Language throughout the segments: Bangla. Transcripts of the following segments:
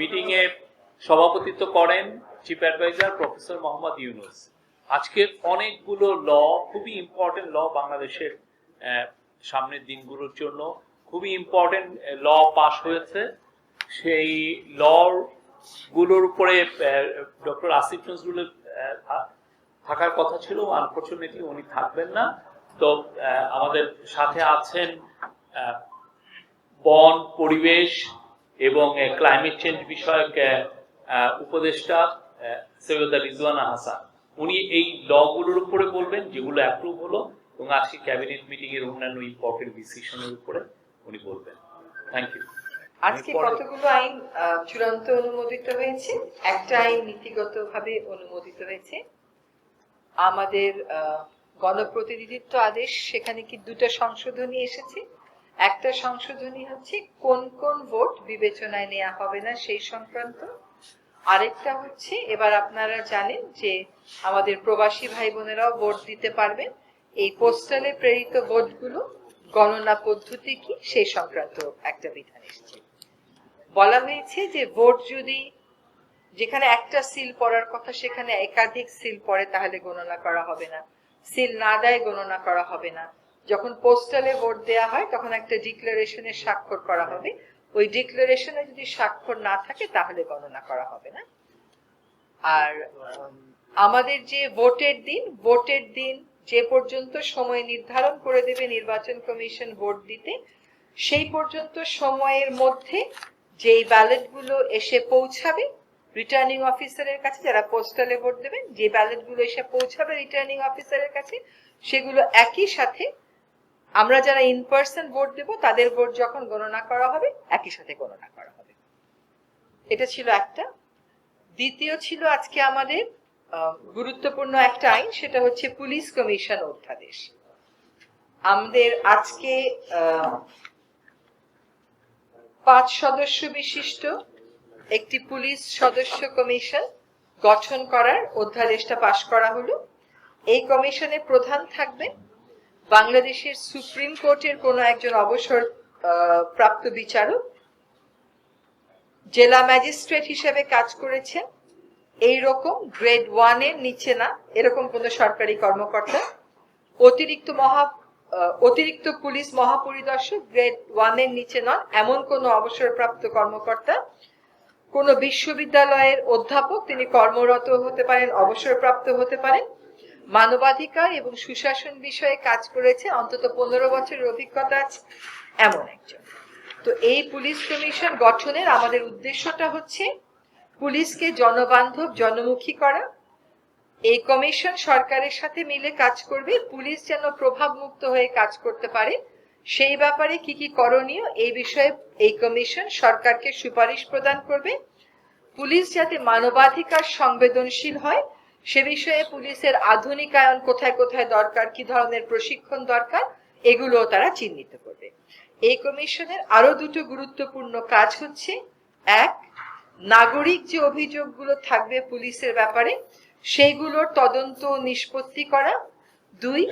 মিটিংয়ে সভাপতিত্ব করেন chief adviser professor Mohammad Yunus. আজকে অনেকগুলো ল, খুবই ইম্পর্টেন্ট ল বাংলাদেশের সামনের দিনগুলোর জন্য খুবই ইম্পর্টেন্ট ল পাস হয়েছে। সেই ল গুলোর উপরে ডক্টর আসিফ নজরুলের থাকার কথা ছিল। আনফর্চুনেটলি উনি থাকবেন না। তো আমাদের সাথে আছেন বন, পরিবেশ এবং ক্লাইমেট চেঞ্জ বিষয়ক উপদেষ্টা সৈয়দা রিজওয়ানা হাসান। উনি এই লগুলোর উপরে বলবেন যেগুলো অ্যাপ্রুভ হলো এবং আজকে ক্যাবিনেট মিটিং এর অন্যান্য ইম্পর্টেন্ট ডিসিশনের উপরে উনি বলবেন। থ্যাংক ইউ আজকে কতগুলো আইন আহ, চূড়ান্ত অনুমোদিত হয়েছে? একটা আইন নীতিগতভাবে অনুমোদিত হয়েছে। আমাদের আহ, গণপ্রতিনিধিত্ব আদেশ সেখানে কি দুটো সংশোধনী এসেছে? একটা সংশোধনী হচ্ছে কোন কোন ভোট বিবেচনায় নেওয়া হবে না সেই সংক্রান্ত। আরেকটা হচ্ছে, এবার আপনারা জানেন যে আমাদের প্রবাসী ভাই বোনেরাও ভোট দিতে পারবেন এই পোস্টালে প্রেরিত ভোটগুলো গণনা পদ্ধতি কি সেই সংক্রান্ত একটা বিধান এসেছে। বলা হয়েছে যে ভোট যদি যেখানে একটা সিল পড়ার কথা সেখানে একাধিক সিল পড়ে তাহলে গণনা করা হবে না। সিল না দেয় গণনা করা হবে না। যখন পোস্টালে ভোট দেয়া হয়, তখন একটা ডিক্লারেশনে স্বাক্ষর করা হবে। ওই ডিক্লারেশনে যদি স্বাক্ষর না থাকে, তাহলে গণনা করা হবে না। আর আমাদের যে ভোটের দিন ভোটের দিন যে পর্যন্ত সময় নির্ধারণ করে দেবে নির্বাচন কমিশন ভোট দিতে, সেই পর্যন্ত সময়ের মধ্যে যেই ব্যালটগুলো এসে পৌঁছাবে রিটার্নিং অফিসারের কাছে যারা পোস্টালে ভোট দেবেন, যে ব্যালটগুলো এসে পৌঁছাবে রিটার্নিং অফিসারের কাছে, সেগুলো একই সাথে আমরা যারা ইন পার্সন ভোট দেব, তাদের ভোট যখন গণনা করা হবে, একই সাথে গণনা করা হবে। এটা ছিল একটা। দ্বিতীয় ছিল আজকে আমাদের গুরুত্বপূর্ণ একটা আইন, সেটা হচ্ছে পুলিশ কমিশন অধ্যাদেশ। আমাদের আজকে পাঁচ সদস্য বিশিষ্ট, একটি পুলিশ সদস্য কমিশন গঠন করার অধ্যাদেশটা পাশ করা হলো। এই কমিশনে প্রধান থাকবেন বাংলাদেশের সুপ্রিম কোর্টের কোনো একজন অবসর প্রাপ্ত বিচারক জেলা ম্যাজিস্ট্রেট হিসেবে কাজ করেছেন। এই রকম গ্রেড ওয়ানের নিচে না, এরকম কোন সরকারি কর্মকর্তা। অতিরিক্ত মহা অতিরিক্ত পুলিশ মহাপরিদর্শক গ্রেড ওয়ানের নিচে নন এমন কোন অবসরপ্রাপ্ত কর্মকর্তা। কোন বিশ্ববিদ্যালয়ের অধ্যাপক, তিনি কর্মরত হতে পারেন, অবসরপ্রাপ্ত হতে পারেন। মানবাধিকার এবং সুশাসন বিষয়ে কাজ করেছে অন্তত পনেরো বছরের অভিজ্ঞতা আছে, এমন একজন। তো এই পুলিশ কমিশন গঠনের আমাদের উদ্দেশ্যটা হচ্ছে পুলিশকে জনবান্ধব, জনমুখী করা। এই কমিশন সরকারের সাথে মিলে কাজ করবে। পুলিশ যেন প্রভাব মুক্ত হয়ে কাজ করতে পারে, সেই ব্যাপারে কি কি করণীয় এই বিষয়ে এই কমিশন সরকারকে সুপারিশ প্রদান করবে। পুলিশ যাতে মানবাধিকার সংবেদনশীল হয় সে বিষয়ে পুলিশের আধুনিকায়ন কোথায় কোথায় দরকার, কি ধরনের প্রশিক্ষণ দরকার এগুলো তারা চিহ্নিত করবে। এই কমিশনের আরও দুটো গুরুত্বপূর্ণ কাজ হচ্ছে, এক, নাগরিক যে অভিযোগগুলো থাকবে পুলিশের ব্যাপারে, সেইগুলোর তদন্ত নিষ্পত্তি করা। দুই,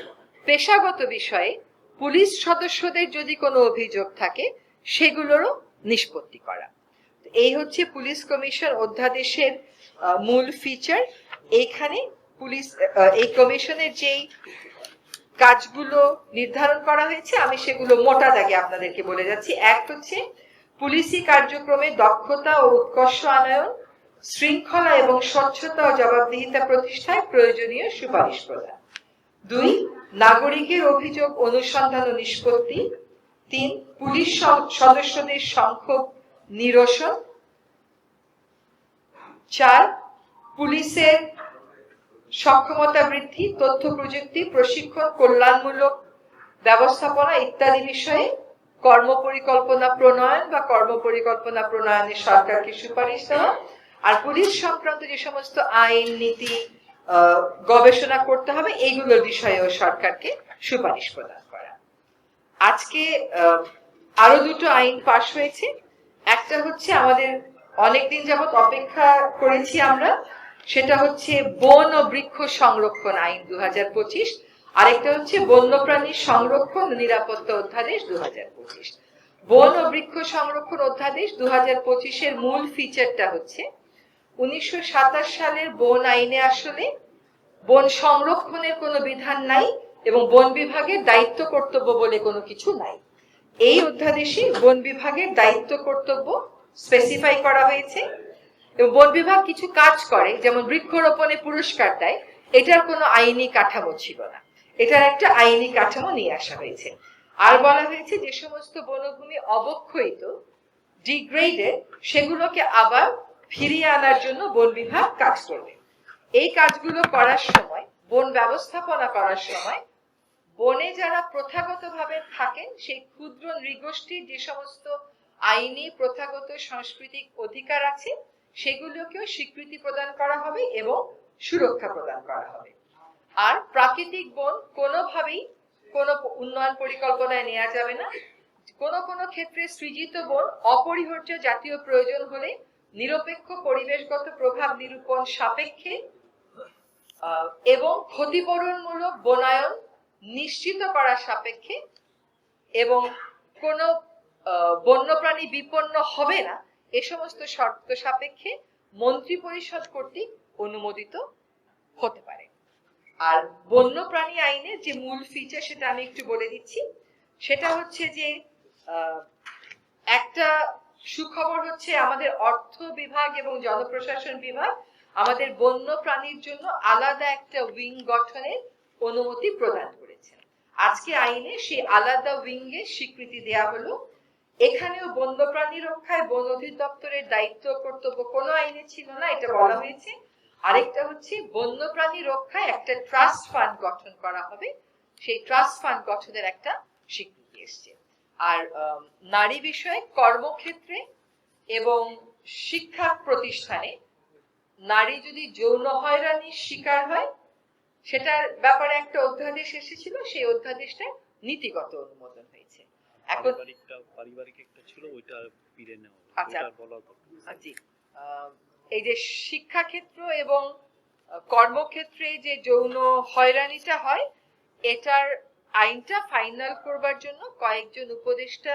পেশাগত বিষয়ে পুলিশ সদস্যদের যদি কোনো অভিযোগ থাকে, সেগুলোরও নিষ্পত্তি করা। এই হচ্ছে পুলিশ কমিশন অধ্যাদেশের মূল ফিচার এইখানে পুলিশ এই কমিশনের যেই কাজগুলো নির্ধারণ করা হয়েছে, আমি সেগুলো মোটা দাগে আপনাদেরকে বলে যাচ্ছি। এক হচ্ছে পুলিশি কার্যক্রমে দক্ষতা ও উৎকর্ষ আনয়ন, শৃঙ্খলা এবং স্বচ্ছতা ও জবাবদিহিতা প্রতিষ্ঠায় প্রয়োজনীয় সুপারিশ প্রদান। দুই, নাগরিকের অভিযোগ অনুসন্ধান ও নিষ্পত্তি। তিন, পুলিশ সদস্যদের সংখ্যক নিরসন। চার, পুলিশের সক্ষমতা বৃদ্ধি, তথ্য প্রযুক্তি, প্রশিক্ষণ, কল্যাণমূলক ব্যবস্থাপনা ইত্যাদি বিষয়ে কর্মপরিকল্পনা প্রণয়ন বা কর্মপরিকল্পনা প্রণয়নে সরকারকে সুপারিশ দেওয়া আর পুলিশ সংক্রান্ত যে সমস্ত আইন, নীতি গবেষণা করতে হবে এইগুলোর বিষয়েও সরকারকে সুপারিশ প্রদান করা। আজকে আরও দুটো আইন পাশ হয়েছে। একটা হচ্ছে আমাদের অনেকদিন যাবত অপেক্ষা করেছি আমরা সেটা হচ্ছে বন ও বৃক্ষ সংরক্ষণ আইন দু হাজার পঁচিশ। আরেকটা হচ্ছে বন্যপ্রাণী সংরক্ষণ নিরাপত্তা অধ্যাদেশ দু হাজার পঁচিশ। বন ও বৃক্ষ সংরক্ষণ অধ্যাদেশ দু হাজার পঁচিশের মূল ফিচারটা হচ্ছে উনিশশো সাতাশ সালের বন আইনে আসলে বন সংরক্ষণের কোনো বিধান নাই এবং বন বিভাগের দায়িত্ব কর্তব্য বলে কোনো কিছু নাই। এই অধ্যাদেশে বন বিভাগের দায়িত্ব কর্তব্য স্পেসিফাই করা হয়েছে। এবং বন বিভাগ কিছু কাজ করে, যেমন বৃক্ষরোপণে পুরস্কার দেয়, এটার কোনো আইনি কাঠামো ছিল না। এটার একটা আইনি কাঠামো নিয়ে আসা হয়েছে। আর বলা হয়েছে যে সমস্ত বনভূমি অবক্ষয়িত ডিগ্রেডেড সেগুলোকে আবার ফিরিয়ে আনার জন্য বন বিভাগ কাজ করবে। এই কাজগুলো করার সময়, বন ব্যবস্থাপনা করার সময়, বনে যারা প্রথাগতভাবে থাকেন, সেই ক্ষুদ্র নৃগোষ্ঠীর যে সমস্ত আইনি, প্রথাগত সাংস্কৃতিক অধিকার আছে সেগুলোকেও স্বীকৃতি প্রদান করা হবে এবং সুরক্ষা প্রদান করা হবে। আর প্রাকৃতিক বন কোনোভাবেই কোনো উন্নয়ন পরিকল্পনায় নেওয়া যাবে না। কোনো কোনো ক্ষেত্রে সৃজিত বন অপরিহার্য জাতীয় প্রয়োজন হলে নিরপেক্ষ পরিবেশগত প্রভাব নিরূপণ সাপেক্ষে এবং ক্ষতিপূরণমূলক বনায়ন নিশ্চিত করা সাপেক্ষে, এবং কোনো বন্যপ্রাণী বিপন্ন হবে না। এ সমস্ত শর্ত সাপেক্ষে মন্ত্রী পরিষদ কর্তৃক অনুমোদিত হতে পারে। আর বন্যপ্রাণী আইনে যে মূল ফিচার সেটা আমি একটু বলে দিচ্ছি, সেটা হচ্ছে যে একটা সুখবর হচ্ছে আমাদের অর্থ বিভাগ এবং জনপ্রশাসন বিভাগ আমাদের বন্য প্রাণীর জন্য আলাদা একটা উইং গঠনের অনুমতি প্রদান করেছেন আজকে আইনে সেই আলাদা উইং এর স্বীকৃতি দেয়া হলো এখানেও বন্যপ্রাণী রক্ষায় বন অধিদপ্তরের দায়িত্ব কর্তব্য কোনো আইনে ছিল না, এটা বলা হয়েছে। আরেকটা হচ্ছে, বন্যপ্রাণী রক্ষায় একটা ট্রাস্ট ফান্ড গঠন করা হবে। সেই ট্রাস্ট ফান্ড গঠনের একটা স্বীকৃতি এসছে। আর নারী বিষয়ে কর্মক্ষেত্রে এবং শিক্ষা প্রতিষ্ঠানে নারী যদি যৌন হয়রানির শিকার হয়, সেটার ব্যাপারে একটা অধ্যাদেশ এসেছিল, সেই অধ্যাদেশটা নীতিগত অনুমোদন হয়েছে। এখন পারিবারিকটা পারিবারিক একটা ছিল ওইটা ফিরে নেওয়া আচ্ছা। বলার জি। এই যে শিক্ষাক্ষেত্র এবং কর্মক্ষেত্রে যে যৌন হয়রানিটা হয় এটার আইনটা ফাইনাল করবার জন্য কয়েকজন উপদেষ্টা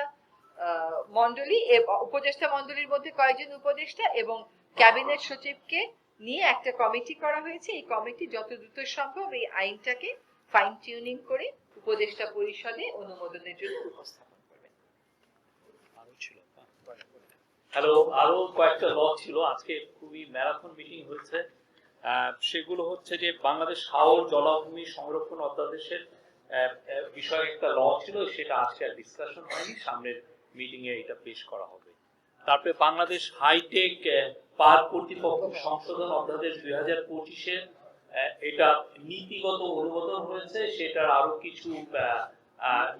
এব- উপদেষ্টা মণ্ডলীর মধ্যে কয়েকজন উপদেষ্টা এবং ক্যাবিনেট সচিবকে নিয়ে একটা কমিটি করা হয়েছে। এই কমিটি যত দ্রুত সম্ভব এই আইনটাকে ফাইন টিউনিং করে উপদেষ্টা পরিষদে অনুমোদনের জন্য উপস্থাপন করবে আরও ছিল হ্যালো আরও কয়েকটা ল ছিল। আজকে খুবই ম্যারাথন মিটিং আহ, সেগুলো হচ্ছে যে বাংলাদেশ হাওর জলাভূমি সংরক্ষণ অধ্যাদেশের বিষয়ে একটা ল ছিল সেটা আজকে আর ডিসকাশন হয়নি। সামনের মিটিং এ এটা পেশ করা হবে। তারপরে বাংলাদেশ হাইটেক পার্ক কর্তৃপক্ষ সংশোধন অধ্যাদেশ দুই হাজার পঁচিশে এটা নীতিগত অনুমোদন হয়েছে। সেটার আরও কিছু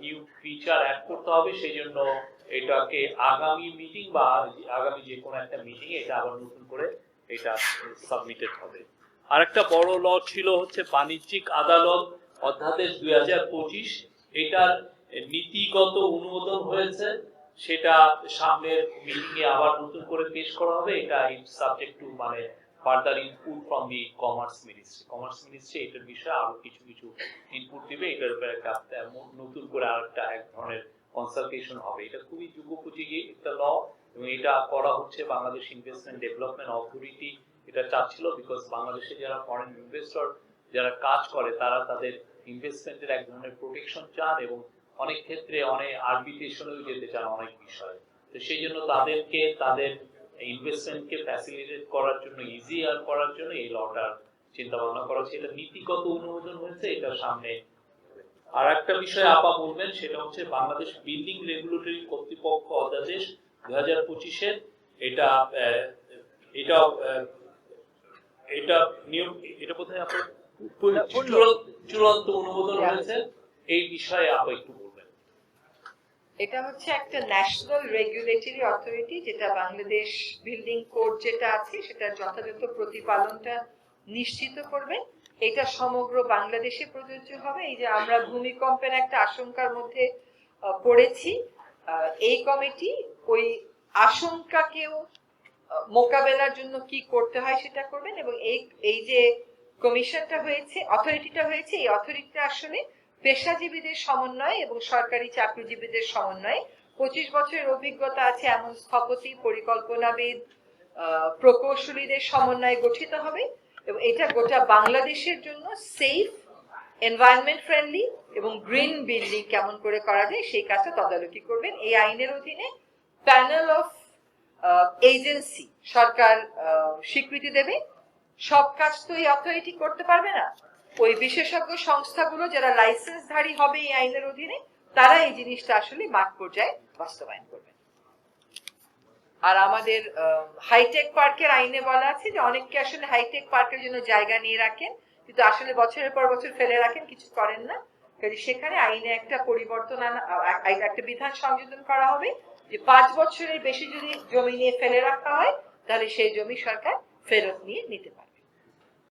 নিউ ফিচার অ্যাড করতে হবে সেই জন্য এটাকে আগামী মিটিং বা আগামী যে কোনো একটা মিটিং এটা আবার নতুন করে এটা সাবমিটেড হবে। আরেকটা বড় ল ছিল হচ্ছে বাণিজ্যিক আদালত অধ্যাদেশ দুই হাজার পঁচিশ, এটার নীতিগত অনুমোদন হয়েছে, সেটা সামনের মিটিং এ আবার নতুন করে পেশ করা হবে, এটা সাবজেক্ট টু মানে further input from the commerce ministry commerce ministry এটার বিষয়ে আরও কিছু কিছু ইনপুট দিবে। এটার উপরে একটা নতুন করে আরেকটা এক ধরনের কনসালটেশন হবে। এটা খুবই যুগোপযোগী একটা ল এবং এটা করা হচ্ছে বাংলাদেশ ইনভেস্টমেন্ট ডেভেলপমেন্ট অথরিটি এটা চাচ্ছিল বিকজ বাংলাদেশে যারা ফরেন ইনভেস্টর যারা কাজ করে, তারা তাদের ইনভেস্টমেন্টের এক ধরনের প্রোটেকশন চান এবং অনেক ক্ষেত্রে অনেক আরবিট্রেশনেও যেতে চান অনেক বিষয়ে। তো সেই জন্য তাদেরকে, তাদের ইনভেস্টমেন্টকে ফ্যাসিলিটেট করার জন্য ইজিয়ার করার জন্য এই লটার চিন্তা ভাবনা করা হচ্ছে। এটা নীতিগত অনুমোদন হয়েছে এটা সামনে আর একটা বিষয় আপা বলবেন সেটা হচ্ছে বাংলাদেশ বিল্ডিং রেগুলেটরি কর্তৃপক্ষ অধ্যাদেশ দুই হাজার পঁচিশের এটা এটা এটা নিয়ম এটা আপনার চূড়ান্ত- অনুমোদন হয়েছে। এই বিষয়ে আপা একটু এটা হচ্ছে একটা ন্যাশনাল রেগুলেটরি অথরিটি যেটা বাংলাদেশ বিল্ডিং কোড যেটা আছে, সেটা যথাযথ প্রতিপালনটা নিশ্চিত করবে। এটা সমগ্র বাংলাদেশে প্রযোজ্য হবে। এই যে আমরা ভূমিকম্পের একটা আশঙ্কার মধ্যে পড়েছি এই কমিটি ওই আশঙ্কাকেও মোকাবেলার জন্য কি করতে হয় সেটা করবেন এবং এই এই যে কমিশনটা হয়েছে অথরিটিটা হয়েছে, এই অথরিটিটা আসলে পেশাজীবীদের সমন্বয় এবং সরকারি চাকরিজীবীদের সমন্বয়ে পঁচিশ বছরের অভিজ্ঞতা আছে এমন স্থপতি, পরিকল্পনাবিদ প্রকৌশলীদের সমন্বয়ে গঠিত হবে এবং এটা গোটা বাংলাদেশের জন্য সেফ এনভায়রনমেন্ট ফ্রেন্ডলি এবং গ্রিন বিল্ডিং কেমন করে করা যায় সেই কাজটা তদারকি করবেন। এই আইনের অধীনে প্যানেল অফ এজেন্সি সরকার স্বীকৃতি দেবে। সব কাজ তো এই অথরিটি করতে পারবে না। ওই বিশেষজ্ঞ সংস্থাগুলো যারা লাইসেন্সধারী হবে এই আইনের অধীনে, তারা এই জিনিসটা আসলে মাঠ পর্যায়ে বাস্তবায়ন করবে। আর আমাদের হাইটেক পার্কের আইনে বলা আছে যে অনেককে আসলে হাইটেক পার্কের জন্য জায়গা নিয়ে রাখেন, কিন্তু আসলে বছরের পর বছর ফেলে রাখেন, কিছু করেন না। কাজে সেখানে আইনে একটা পরিবর্তন আনা একটা বিধান সংযোজন করা হবে যে পাঁচ বছরের বেশি যদি জমি নিয়ে ফেলে রাখা হয়, তাহলে সেই জমি সরকার ফেরত নিয়ে নিতে পারে।